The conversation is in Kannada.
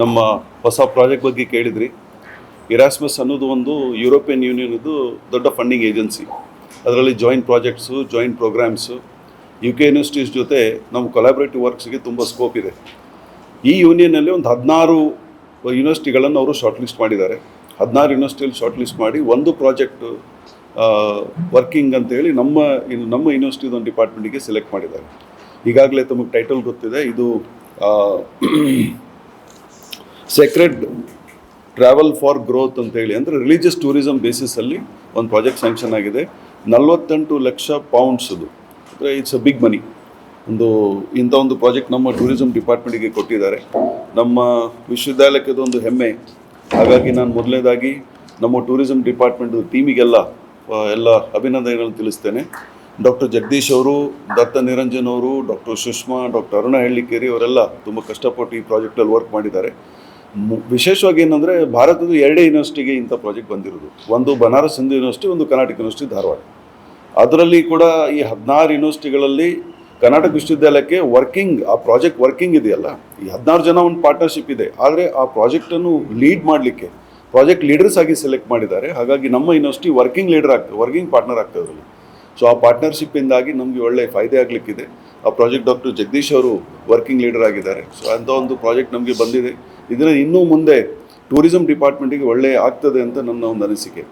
ನಮ್ಮ ಹೊಸ ಪ್ರಾಜೆಕ್ಟ್ ಬಗ್ಗೆ ಕೇಳಿದ್ರಿ. ಇರಾಸ್ಮಸ್ ಅನ್ನೋದು ಒಂದು ಯುರೋಪಿಯನ್ ಯೂನಿಯನ್ದು ದೊಡ್ಡ ಫಂಡಿಂಗ್ ಏಜೆನ್ಸಿ ಅದರಲ್ಲಿ joint projects joint programmes U K universities ಜೊತೆ ನಮ್ಮ ಕೊಲಾಬ್ರೇಟಿವ್ ವರ್ಕ್ಸ್ಗೆ ತುಂಬ ಸ್ಕೋಪ್ ಇದೆ. ಈ ಯೂನಿಯನ್ನಲ್ಲಿ ಒಂದು ಹದಿನಾರು ಯೂನಿವರ್ಸಿಟಿಗಳನ್ನು ಅವರು ಶಾರ್ಟ್ ಲಿಸ್ಟ್ ಮಾಡಿದ್ದಾರೆ. ಹದಿನಾರು ಯೂನಿವರ್ಸಿಟಿಯಲ್ಲಿ ಶಾರ್ಟ್ ಲಿಸ್ಟ್ ಮಾಡಿ ಒಂದು ಪ್ರಾಜೆಕ್ಟ್ ವರ್ಕಿಂಗ್ ಅಂತೇಳಿ ನಮ್ಮ ಇನ್ನು ನಮ್ಮ ಯೂನಿವರ್ಸಿಟಿದ ಒಂದು ಡಿಪಾರ್ಟ್ಮೆಂಟಿಗೆ ಸೆಲೆಕ್ಟ್ ಮಾಡಿದ್ದಾರೆ. ಈಗಾಗಲೇ ತಮಗೆ ಟೈಟಲ್ ಗೊತ್ತಿದೆ. ಇದು ಸೆಕ್ರೆಡ್ ಟ್ರಾವೆಲ್ ಫಾರ್ ಗ್ರೋತ್ ಅಂತೇಳಿ ಅಂದರೆ ರಿಲಿಜಿಯಸ್ ಟೂರಿಸಮ್ ಬೇಸಿಸಲ್ಲಿ ಒಂದು ಪ್ರಾಜೆಕ್ಟ್ ಸ್ಯಾಂಕ್ಷನ್ ಆಗಿದೆ. ನಲವತ್ತೆಂಟು ಲಕ್ಷ ಪೌಂಡ್ಸ್ ಅದು. ಅಂದರೆ ಇಟ್ಸ್ ಅ ಬಿಗ್ ಮನಿ ಒಂದು ಇಂಥ ಒಂದು ಪ್ರಾಜೆಕ್ಟ್ ನಮ್ಮ ಟೂರಿಸಮ್ ಡಿಪಾರ್ಟ್ಮೆಂಟಿಗೆ ಕೊಟ್ಟಿದ್ದಾರೆ. ನಮ್ಮ ವಿಶ್ವವಿದ್ಯಾಲಯಕ್ಕೆ ಒಂದು ಹೆಮ್ಮೆ. ಹಾಗಾಗಿ ನಾನು ಮೊದಲನೇದಾಗಿ ನಮ್ಮ ಟೂರಿಸಮ್ ಡಿಪಾರ್ಟ್ಮೆಂಟ್ ಟೀಮಿಗೆಲ್ಲ ಎಲ್ಲ ಅಭಿನಂದನೆಗಳನ್ನು ತಿಳಿಸ್ತೇನೆ. ಡಾಕ್ಟರ್ ಜಗದೀಶ್ ಅವರು, ದತ್ತ ನಿರಂಜನ್ ಅವರು ಡಾಕ್ಟರ್ ಸುಷ್ಮಾ ಡಾಕ್ಟರ್ ಅರುಣ ಹಳ್ಳಿಕೇರಿ ಅವರೆಲ್ಲ ತುಂಬ ಕಷ್ಟಪಟ್ಟು ಈ ಪ್ರಾಜೆಕ್ಟಲ್ಲಿ ವರ್ಕ್ ಮಾಡಿದ್ದಾರೆ. ವಿಶೇಷವಾಗಿ ಏನಂದರೆ ಭಾರತದ ಎರಡೇ ಯೂನಿವರ್ಸಿಟಿಗೆ ಇಂಥ ಪ್ರಾಜೆಕ್ಟ್ ಬಂದಿರೋದು. ಒಂದು ಬನಾರಸ್ ಹಿಂದೂ ಯೂನಿವರ್ಸಿಟಿ, ಒಂದು ಕರ್ನಾಟಕ ಯೂನಿವರ್ಸಿಟಿ ಧಾರವಾಡ. ಅದರಲ್ಲಿ ಕೂಡ ಈ ಹದಿನಾರು ಯೂನಿವರ್ಸಿಟಿಗಳಲ್ಲಿ ಕರ್ನಾಟಕ ವಿಶ್ವವಿದ್ಯಾಲಯಕ್ಕೆ ವರ್ಕಿಂಗ್, ಆ ಪ್ರಾಜೆಕ್ಟ್ ವರ್ಕಿಂಗ್ ಇದೆಯಲ್ಲ, ಈ ಹದಿನಾರು ಜನ ಒಂದು ಪಾರ್ಟ್ನರ್ಶಿಪ್ ಇದೆ. ಆದರೆ ಆ ಪ್ರಾಜೆಕ್ಟನ್ನು ಲೀಡ್ ಮಾಡಲಿಕ್ಕೆ, ಪ್ರಾಜೆಕ್ಟ್ ಲೀಡರ್ಸ್ ಆಗಿ ಸೆಲೆಕ್ಟ್ ಮಾಡಿದ್ದಾರೆ. ಹಾಗಾಗಿ ನಮ್ಮ ಯೂನಿವರ್ಸಿಟಿ ವರ್ಕಿಂಗ್ ಲೀಡರ್ ಆಗ್ತದೆ ವರ್ಕಿಂಗ್ ಪಾರ್ಟ್ನರ್ ಆಗ್ತದೆ ಅದರಲ್ಲಿ ಸೊ, ಆ ಪಾರ್ಟ್ನರ್ಶಿಪ್ಪಿಂದಾಗಿ ನಮಗೆ ಒಳ್ಳೆ ಫಾಯ್ದೆ ಆಗಲಿಕ್ಕಿದೆ. ಆ ಪ್ರಾಜೆಕ್ಟ್ ಡಾಕ್ಟರ್ ಜಗದೀಶ್ ಅವರು ವರ್ಕಿಂಗ್ ಲೀಡರ್ ಆಗಿದ್ದಾರೆ. ಸೊ, ಅಂಥ ಒಂದು ಪ್ರಾಜೆಕ್ಟ್ ನಮಗೆ ಬಂದಿದೆ. ಇದನ್ನು ಇನ್ನೂ ಮುಂದೆ ಟೂರಿಸಂ ಡಿಪಾರ್ಟ್ಮೆಂಟಿಗೆ ಒಳ್ಳೆಯ ಆಗ್ತದೆ ಅಂತ ನನ್ನ ಒಂದು ಅನಿಸಿಕೆ.